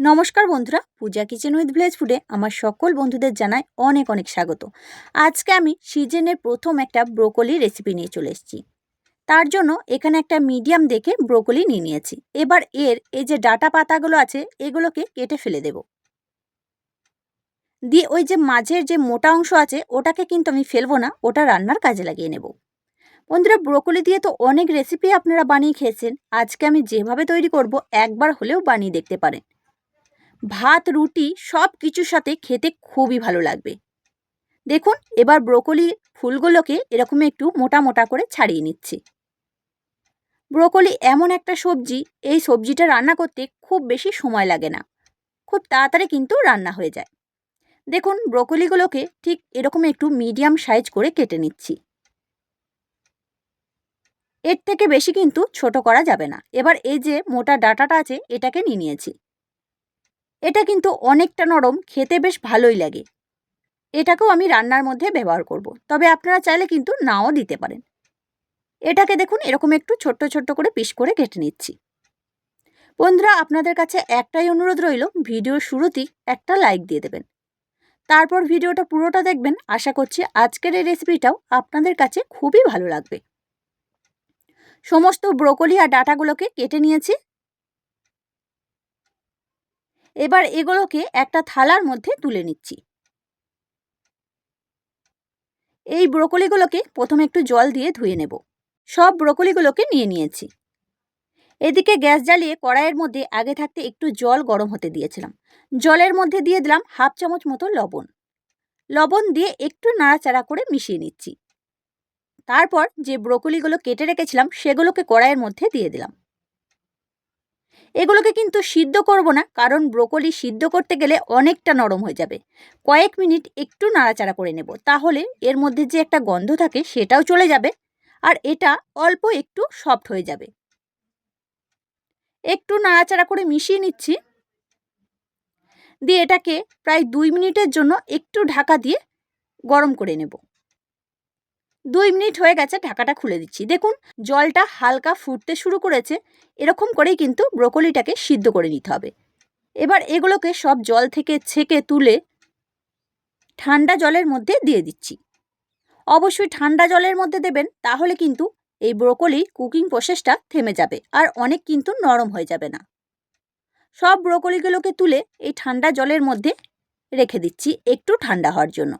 নমস্কার বন্ধুরা, পূজা kitchen with village ফুডে আমার সকল বন্ধুদের জানাই অনেক অনেক স্বাগত। আজকে আমি সিজনের প্রথম একটা ব্রোকলি রেসিপি নিয়ে চলে এসেছি। তার জন্য এখানে একটা মিডিয়াম দেখে ব্রোকলি নিয়ে নিয়েছি। এবার এর এই যে ডাটা পাতাগুলো আছে, এগুলোকে কেটে ফেলে দেব। দিয়ে ওই যে মাঝের যে মোটা অংশ আছে, ওটাকে কিন্তু আমি ফেলব না, ওটা রান্নার কাজে লাগিয়ে নেব। বন্ধুরা, ব্রোকলি দিয়ে তো অনেক রেসিপি আপনারা বানিয়ে খেয়েছেন। আজকে আমি যেভাবে তৈরি করব, একবার হলেও বানিয়ে দেখতে পারেন। ভাত, রুটি সব কিছুর সাথে খেতে খুবই ভালো লাগবে। দেখুন, এবার ব্রোকলি ফুলগুলোকে এরকম একটু মোটা মোটা করে ছাড়িয়ে নিচ্ছি। ব্রোকলি এমন একটা সবজি, এই সবজিটা রান্না করতে খুব বেশি সময় লাগে না। খুব তাড়াতাড়ি কিন্তু রান্না হয়ে যায়। দেখুন, ব্রোকলিগুলোকে ঠিক এরকম একটু মিডিয়াম সাইজ করে কেটে নিচ্ছি। এর থেকে বেশি কিন্তু ছোট করা যাবে না। এবার এই যে মোটা ডাটাটা আছে, এটাকে নিয়ে নিয়েছি। এটা কিন্তু অনেকটা নরম, খেতে বেশ ভালোই লাগে। এটাকেও আমি রান্নার মধ্যে ব্যবহার করব। তবে আপনারা চাইলে কিন্তু নাও দিতে পারেন। এটাকে দেখুন, এরকম একটু ছোট্ট ছোট্ট করে পিস করে কেটে নিচ্ছি। বন্ধুরা, আপনাদের কাছে একটাই অনুরোধ রইল, ভিডিওর শুরুতেই একটা লাইক দিয়ে দেবেন। তারপর ভিডিওটা পুরোটা দেখবেন, আশা করছি আজকের এই রেসিপিটাও আপনাদের কাছে খুবই ভালো লাগবে। সমস্ত ব্রোকলি আর ডাটাগুলোকে কেটে নিয়েছি এবার এগুলোকে একটা থালার মধ্যে তুলে নিচ্ছি। এই ব্রোকলিগুলোকে প্রথমে একটু জল দিয়ে ধুয়ে নেব। সব ব্রোকলিগুলোকে নিয়ে নিয়েছি। এদিকে গ্যাস জ্বালিয়ে কড়াইয়ের মধ্যে আগে থাকতে একটু জল গরম হতে দিয়েছিলাম। জলের মধ্যে দিয়ে দিলাম হাফ চামচ মতো লবণ। লবণ দিয়ে একটু নাড়াচাড়া করে মিশিয়ে নিচ্ছি। তারপর যে ব্রোকলিগুলো কেটে রেখেছিলাম সেগুলোকে কড়াইয়ের মধ্যে দিয়ে দিলাম। এগুলোকে কিন্তু সিদ্ধ করব না, কারণ ব্রোকলি সিদ্ধ করতে গেলে অনেকটা নরম হয়ে যাবে। কয়েক মিনিট একটু নাড়াচাড়া করে নেব, তাহলে এর মধ্যে যে একটা গন্ধ থাকে সেটাও চলে যাবে, আর এটা অল্প একটু সফট হয়ে যাবে। একটু নাড়াচাড়া করে মিশিয়ে নিচ্ছি। দিয়ে এটাকে প্রায় দুই মিনিটের জন্য একটু ঢাকা দিয়ে গরম করে নেব। দুই মিনিট হয়ে গেছে ঢাকাটা খুলে দিচ্ছি। দেখুন, জলটা হালকা ফুটতে শুরু করেছে। এরকম করেই কিন্তু ব্রোকলিটাকে সিদ্ধ করে নিতে হবে। এবার এগুলোকে সব জল থেকে ছেঁকে তুলে ঠান্ডা জলের মধ্যে দিয়ে দিচ্ছি। অবশ্যই ঠান্ডা জলের মধ্যে দেবেন, তাহলে কিন্তু এই ব্রোকলি কুকিং প্রসেসটা থেমে যাবে আর অনেক কিন্তু নরম হয়ে যাবে না। সব ব্রোকলিগুলোকে তুলে এই ঠান্ডা জলের মধ্যে রেখে দিচ্ছি একটু ঠান্ডা হওয়ার জন্য।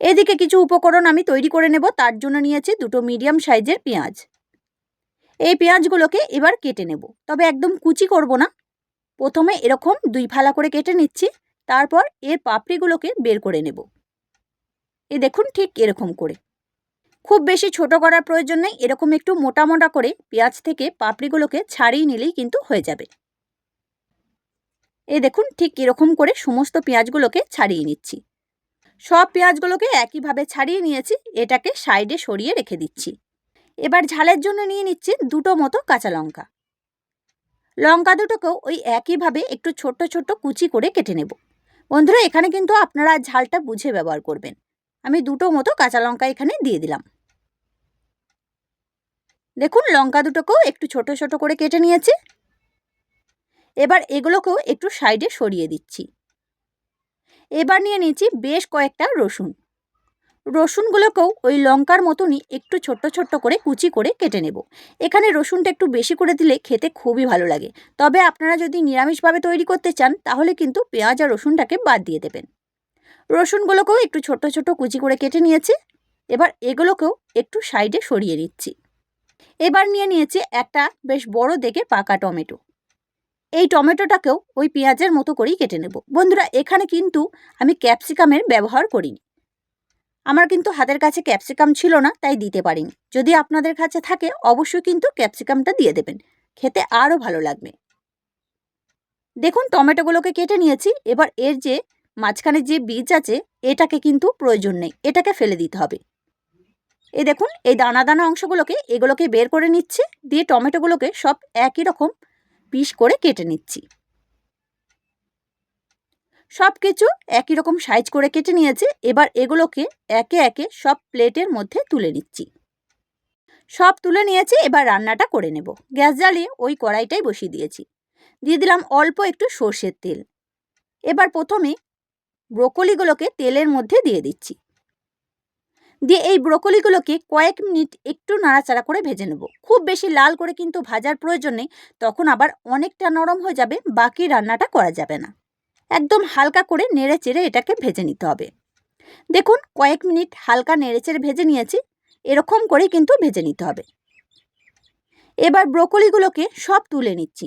এদিকে কিছু উপকরণ আমি তৈরি করে নেব, তার জন্য নিয়েছি দুটো মিডিয়াম সাইজের পেঁয়াজ। এই পেঁয়াজগুলোকে এবার কেটে নেব, তবে একদম কুচি করব না। প্রথমে এরকম দুই ফালা করে কেটে নিচ্ছি, তারপর এর পাপড়িগুলোকে বের করে নেব। এ দেখুন ঠিক এরকম করে। খুব বেশি ছোট করার প্রয়োজন নেই, এরকম একটু মোটা মোটা করে পেঁয়াজ থেকে পাপড়িগুলোকে ছাড়িয়ে নিলেই কিন্তু হয়ে যাবে। এ দেখুন ঠিক এরকম করে সমস্ত পেঁয়াজগুলোকে ছাড়িয়ে নিচ্ছি। সব পেঁয়াজগুলোকে একইভাবে ছাড়িয়ে নিয়েছি, এটাকে সাইডে সরিয়ে রেখে দিচ্ছি। এবার ঝালের জন্য নিয়ে নিচ্ছি দুটো মতো কাঁচা লঙ্কা। লঙ্কা দুটোকেও ওই একইভাবে একটু ছোট্ট ছোট্ট কুচি করে কেটে নেব। বন্ধুরা, এখানে কিন্তু আপনারা ঝালটা বুঝে ব্যবহার করবেন। আমি দুটো মতো কাঁচা লঙ্কা এখানে দিয়ে দিলাম। দেখুন, লঙ্কা দুটোকেও একটু ছোট ছোট করে কেটে নিয়েছি। এবার এগুলোকেও একটু সাইডে সরিয়ে দিচ্ছি। এবার নিয়ে নিয়েছি বেশ কয়েকটা রসুন। রসুনগুলোকেও ওই লঙ্কার মতনই একটু ছোট্ট ছোট্ট করে কুচি করে কেটে নেব। এখানে রসুনটা একটু বেশি করে দিলে খেতে খুবই ভালো লাগে। তবে আপনারা যদি নিরামিষভাবে তৈরি করতে চান, তাহলে কিন্তু পেঁয়াজ আর রসুনটাকে বাদ দিয়ে দেবেন। রসুনগুলোকেও একটু ছোট ছোট কুচি করে কেটে নিয়েছি। এবার এগুলোকেও একটু সাইডে সরিয়ে নিচ্ছি। এবার নিয়ে নিয়েছি একটা বেশ বড় দেখে পাকা টমেটো। এই টমেটোটাকেও ওই পেঁয়াজের মতো করেই কেটে নেব। বন্ধুরা, এখানে কিন্তু আমি ক্যাপসিকামের ব্যবহার করিনি। আমার কিন্তু হাতের কাছে ক্যাপসিকাম ছিল না, তাই দিতে পারিনি। যদি আপনাদের কাছে থাকে, অবশ্যই কিন্তু ক্যাপসিকামটা দিয়ে দেবেন। খেতে আরও ভালো লাগবে। দেখুন, টমেটোগুলোকে কেটে নিয়েছি। এবার এর যে মাঝখানে যে বীজ আছে, এটাকে কিন্তু প্রয়োজন নেই। এটাকে ফেলে দিতে হবে। এই দেখুন, এই দানা দানা অংশগুলোকে, এগুলোকে বের করে নিচ্ছে। দিয়ে টমেটোগুলোকে সব একই রকম পিস করে কেটে নিচ্ছি। সব কিছু একই রকম সাইজ করে কেটে নিয়েছি। এবার এগুলোকে একে একে সব প্লেটের মধ্যে তুলে নিচ্ছি। সব তুলে নিয়েছি, এবার রান্নাটা করে নেব। গ্যাস জ্বালিয়ে ওই কড়াইটাই বসিয়ে দিয়েছি। দিয়ে দিলাম অল্প একটু সর্ষের তেল। এবার প্রথমে ব্রোকলিগুলোকে তেলের মধ্যে দিয়ে দিচ্ছি। দিয়ে এই ব্রোকলিগুলোকে কয়েক মিনিট একটু নাড়াচাড়া করে ভেজে নেব। খুব বেশি লাল করে কিন্তু ভাজার প্রয়োজন নেই, তখন আবার অনেকটা নরম হয়ে যাবে, বাকি রান্নাটা করা যাবে না। একদম হালকা করে নেড়ে চেড়ে এটাকে ভেজে নিতে হবে। দেখুন, কয়েক মিনিট হালকা নেড়ে চেড়ে ভেজে নিয়েছি, এরকম করেই কিন্তু ভেজে নিতে হবে। এবার ব্রোকলিগুলোকে সব তুলে নিচ্ছি,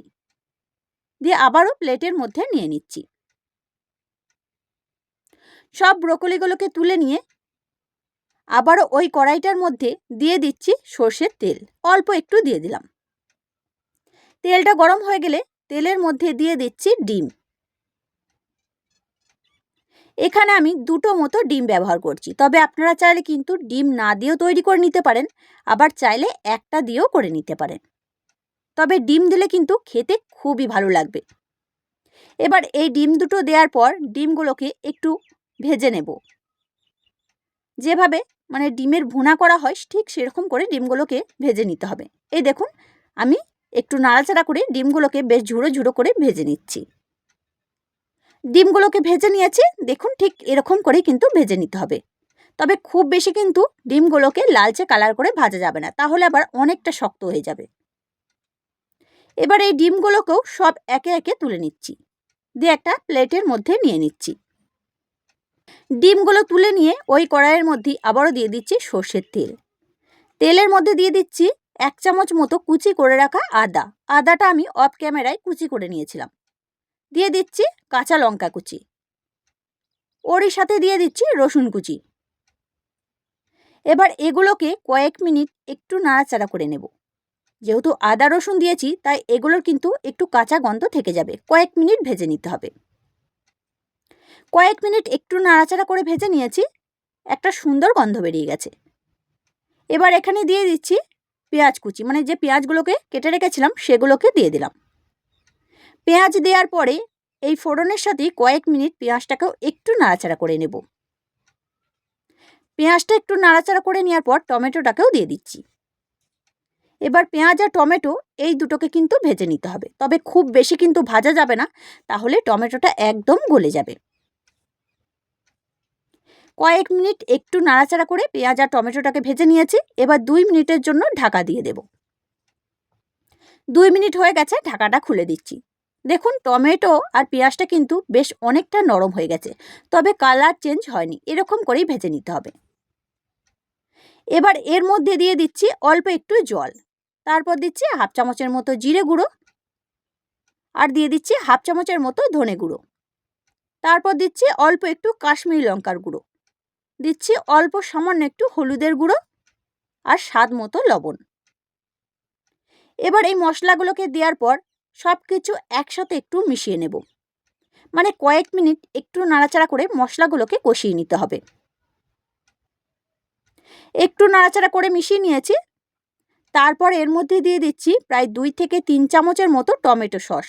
দিয়ে আবারও প্লেটের মধ্যে নিয়ে নিচ্ছি। সব ব্রোকলিগুলোকে তুলে নিয়ে আবারও ওই কড়াইটার মধ্যে দিয়ে দিচ্ছি সর্ষের তেল। অল্প একটু দিয়ে দিলাম। তেলটা গরম হয়ে গেলে তেলের মধ্যে দিয়ে দিচ্ছি ডিম। এখানে আমি দুটো মতো ডিম ব্যবহার করছি। তবে আপনারা চাইলে কিন্তু ডিম না দিয়েও তৈরি করে নিতে পারেন, আবার চাইলে একটা দিয়েও করে নিতে পারেন। তবে ডিম দিলে কিন্তু খেতে খুবই ভালো লাগবে। এবার এই ডিম দুটো দেওয়ার পর ডিমগুলোকে একটু ভেজে নেব। যেভাবে মানে ডিমের ভুনা করা হয়, ঠিক সেরকম করে ডিমগুলোকে ভেজে নিতে হবে। এই দেখুন, আমি একটু নাড়াচাড়া করে ডিমগুলোকে বেশ ঝুড়ো ঝুড়ো করে ভেজে নিচ্ছি। ডিমগুলোকে ভেজে নিয়েছি, দেখুন ঠিক এরকম করেই কিন্তু ভেজে নিতে হবে। তবে খুব বেশি কিন্তু ডিমগুলোকে লালচে কালার করে ভাজা যাবে না, তাহলে আবার অনেকটা শক্ত হয়ে যাবে। এবার এই ডিমগুলোকেও সব একে একে তুলে নিচ্ছি। দিয়ে একটা প্লেটের মধ্যে নিয়ে নিচ্ছি। ডিমগুলো তুলে নিয়ে ওই কড়াইয়ের মধ্যে আবারও দিয়ে দিচ্ছি সর্ষের তেল। তেলের মধ্যে দিয়ে দিচ্ছি এক চামচ মতো কুচি করে রাখা আদা। আদাটা আমি অফ ক্যামেরায় কুচি করে নিয়েছিলাম। দিয়ে দিচ্ছি কাঁচা লঙ্কা কুচি। ওরই সাথে দিয়ে দিচ্ছি রসুন কুচি। এবার এগুলোকে কয়েক মিনিট একটু নাড়াচাড়া করে নেব। যেহেতু আদা রসুন দিয়েছি, তাই এগুলোর কিন্তু একটু কাঁচা গন্ধ থেকে যাবে। কয়েক মিনিট ভেজে নিতে হবে। কয়েক মিনিট একটু নাড়াচাড়া করে ভেজে নিয়েছি। একটা সুন্দর গন্ধ বেরিয়ে গেছে। এবার এখানে দিয়ে দিচ্ছি পেঁয়াজ কুচি। মানে যে পেঁয়াজগুলোকে কেটে রেখেছিলাম, সেগুলোকে দিয়ে দিলাম। পেঁয়াজ দেওয়ার পরে এই ফোড়নের সাথে কয়েক মিনিট পেঁয়াজটাকেও একটু নাড়াচাড়া করে নেব। পেঁয়াজটা একটু নাড়াচাড়া করে নেওয়ার পর টমেটোটাকেও দিয়ে দিচ্ছি। এবার পেঁয়াজ আর টমেটো এই দুটোকে কিন্তু ভেজে নিতে হবে। তবে খুব বেশি কিন্তু ভাজা যাবে না, তাহলে টমেটোটা একদম গলে যাবে। কয়েক মিনিট একটু নাড়াচাড়া করে পেঁয়াজ আর টমেটোটাকে ভেজে নিয়েছি। এবার দুই মিনিটের জন্য ঢাকা দিয়ে দেব। দুই মিনিট হয়ে গেছে, ঢাকাটা খুলে দিচ্ছি। দেখুন, টমেটো আর পেঁয়াজটা কিন্তু বেশ অনেকটা নরম হয়ে গেছে, তবে কালার চেঞ্জ হয়নি, এরকম করেই ভেজে নিতে হবে। এবার এর মধ্যে দিয়ে দিচ্ছি অল্প একটু জল। তারপর দিচ্ছি হাফ চামচের মতো জিরে গুঁড়ো আর দিয়ে দিচ্ছি হাফ চামচের মতো ধনে গুঁড়ো। তারপর দিচ্ছি অল্প একটু কাশ্মীরি লঙ্কার গুঁড়ো। দিচ্ছি অল্প সামান্য একটু হলুদের গুঁড়ো আর স্বাদ মতো লবণ। এবার এই মশলাগুলোকে দেওয়ার পর সব কিছু একসাথে একটু মিশিয়ে নেব। মানে কয়েক মিনিট একটু নাড়াচাড়া করে মশলাগুলোকে কষিয়ে নিতে হবে। একটু নাড়াচাড়া করে মিশিয়ে নিয়েছি। তারপর এর মধ্যে দিয়ে দিচ্ছি প্রায় দুই থেকে তিন চামচের মতো টমেটো সস।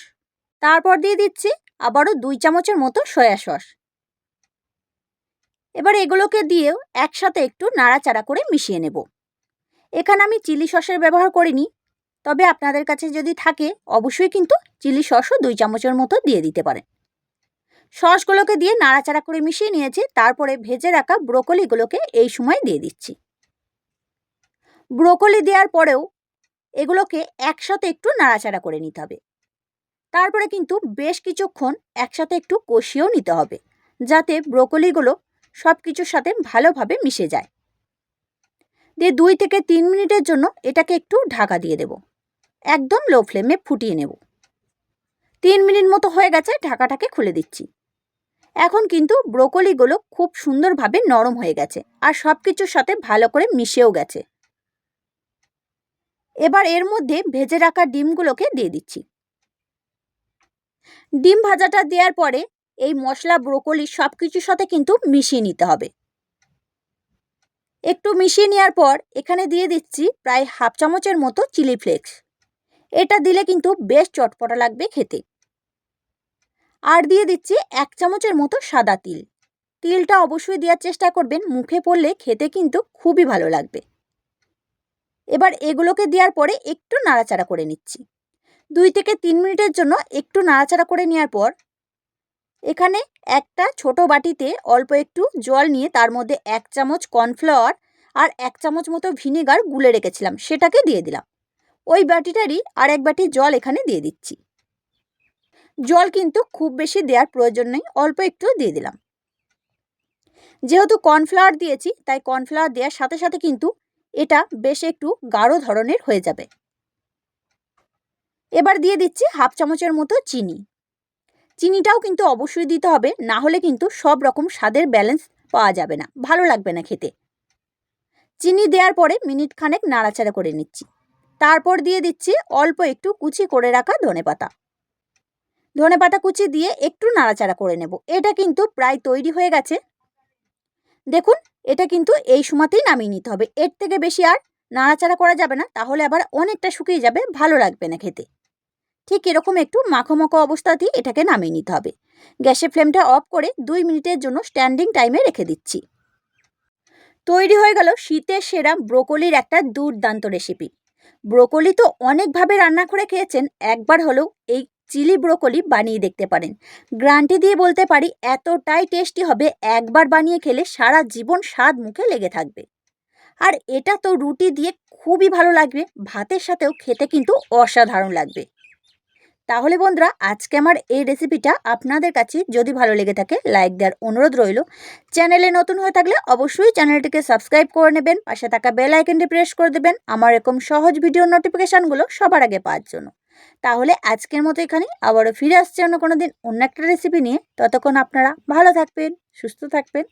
তারপর দিয়ে দিচ্ছি আবারও দুই চামচের মতো সয়া সস। এবার এগুলোকে দিয়েও একসাথে একটু নাড়াচাড়া করে মিশিয়ে নেব। এখানে আমি চিলি সসের ব্যবহার করিনি, তবে আপনাদের কাছে যদি থাকে, অবশ্যই কিন্তু চিলি সসও দুই চামচের মতো দিয়ে দিতে পারেন। সসগুলোকে দিয়ে নাড়াচাড়া করে মিশিয়ে নিয়েছি, তারপরে ভেজে রাখা ব্রোকলিগুলোকে এই সময় দিয়ে দিচ্ছি। ব্রোকলি দেওয়ার পরেও এগুলোকে একসাথে একটু নাড়াচাড়া করে নিতে হবে। তারপরে কিন্তু বেশ কিছুক্ষণ একসাথে একটু কষিয়েও নিতে হবে, যাতে ব্রোকলিগুলো সব কিছুর সাথে ভালোভাবে মিশে যায়। দিয়ে দুই থেকে তিন মিনিটের জন্য এটাকে একটু ঢাকা দিয়ে দেব। একদম লো ফ্লেমে ফুটিয়ে নেব। তিন মিনিট মতো হয়ে গেছে, ঢাকাটাকে খুলে দিচ্ছি। এখন কিন্তু ব্রোকলিগুলো খুব সুন্দরভাবে নরম হয়ে গেছে আর সব কিছুর সাথে ভালো করে মিশেও গেছে। এবার এর মধ্যে ভেজে রাখা ডিমগুলোকে দিয়ে দিচ্ছি। ডিম ভাজাটা দেওয়ার পরে এই মশলা, ব্রোকলি সব কিছুর সাথে কিন্তু মিশিয়ে নিতে হবে। একটু মিশিয়ে নেওয়ার পর এখানে দিয়ে দিচ্ছি প্রায় হাফ চামচের মতো চিলি ফ্লেক্স। এটা দিলে কিন্তু বেশ চটপটা লাগবে খেতে। আর দিয়ে দিচ্ছি এক চামচের মতো সাদা তিল। তিলটা অবশ্যই দেওয়ার চেষ্টা করবেন, মুখে পড়লে খেতে কিন্তু খুবই ভালো লাগবে। এবার এগুলোকে দেওয়ার পরে একটু নাড়াচাড়া করে নিচ্ছি। দুই থেকে তিন মিনিটের জন্য একটু নাড়াচাড়া করে নেওয়ার পর এখানে একটা ছোট বাটিতে অল্প একটু জল নিয়ে তার মধ্যে এক চামচ কর্নফ্লাওয়ার আর এক চামচ মতো ভিনেগার গুলে রেখেছিলাম, সেটাকে দিয়ে দিলাম। ওই বাটিটারই আর এক বাটি জল এখানে দিয়ে দিচ্ছি। জল কিন্তু খুব বেশি দেওয়ার প্রয়োজন নেই, অল্প একটু দিয়ে দিলাম। যেহেতু কর্নফ্লাওয়ার দিয়েছি, তাই কর্নফ্লাওয়ার দেওয়ার সাথে সাথে কিন্তু এটা বেশ একটু গাঢ় ধরনের হয়ে যাবে। এবার দিয়ে দিচ্ছি হাফ চামচের মতো চিনি। চিনিটাও কিন্তু অবশ্যই দিতে হবে, না হলে কিন্তু সব রকম স্বাদের ব্যালেন্স পাওয়া যাবে না। ভালো লাগবে না খেতে। চিনি দেওয়ার পরে মিনিট খানেক নাড়াচাড়া করে নিচ্ছি। তারপর দিয়ে দিচ্ছি অল্প একটু কুচি করে রাখা ধনে পাতা। ধনে পাতা কুচি দিয়ে একটু নাড়াচাড়া করে নেব। এটা কিন্তু প্রায় তৈরি হয়ে গেছে। দেখুন, এটা কিন্তু এই সময়তেই নামিয়ে নিতে হবে। এর থেকে বেশি আর নাড়াচাড়া করা যাবে না, তাহলে আবার অনেকটা শুকিয়ে যাবে, ভালো লাগবে না খেতে। ঠিক এরকম একটু মাখো অবস্থাতেই এটাকে নামিয়ে নিতে হবে। গ্যাসের ফ্লেমটা অফ করে দুই মিনিটের জন্য স্ট্যান্ডিং টাইমে রেখে দিচ্ছি। তৈরি হয়ে গেল শীতের সেরা ব্রোকলির একটা দুর্দান্ত রেসিপি। ব্রোকলি তো অনেকভাবে রান্না করে খেয়েছেন, একবার হলেও এই চিলি ব্রোকলি বানিয়ে দেখতে পারেন। গ্রান্টি দিয়ে বলতে পারি এতটাই টেস্টি হবে, একবার বানিয়ে খেলে সারা জীবন স্বাদ মুখে লেগে থাকবে। আর এটা তো রুটি দিয়ে খুবই ভালো লাগবে, ভাতের সাথেও খেতে কিন্তু অসাধারণ লাগবে। তাহলে বন্ধুরা, আজকে আমার এই রেসিপিটা আপনাদের কাছে যদি ভালো লেগে থাকে লাইক দেওয়ার অনুরোধ রইল। চ্যানেলে নতুন হয়ে থাকলে অবশ্যই চ্যানেলটিকে সাবস্ক্রাইব করে নেবেন, পাশে থাকা বেল আইকনটি প্রেস করে দেবেন, আমার এরকম সহজ ভিডিও নোটিফিকেশানগুলো সবার আগে পাওয়ার জন্য। তাহলে আজকের মতো এখানে আবারও ফিরে আসছে অন্য কোনো দিন অন্য একটা রেসিপি নিয়ে। ততক্ষণ আপনারা ভালো থাকবেন, সুস্থ থাকবেন।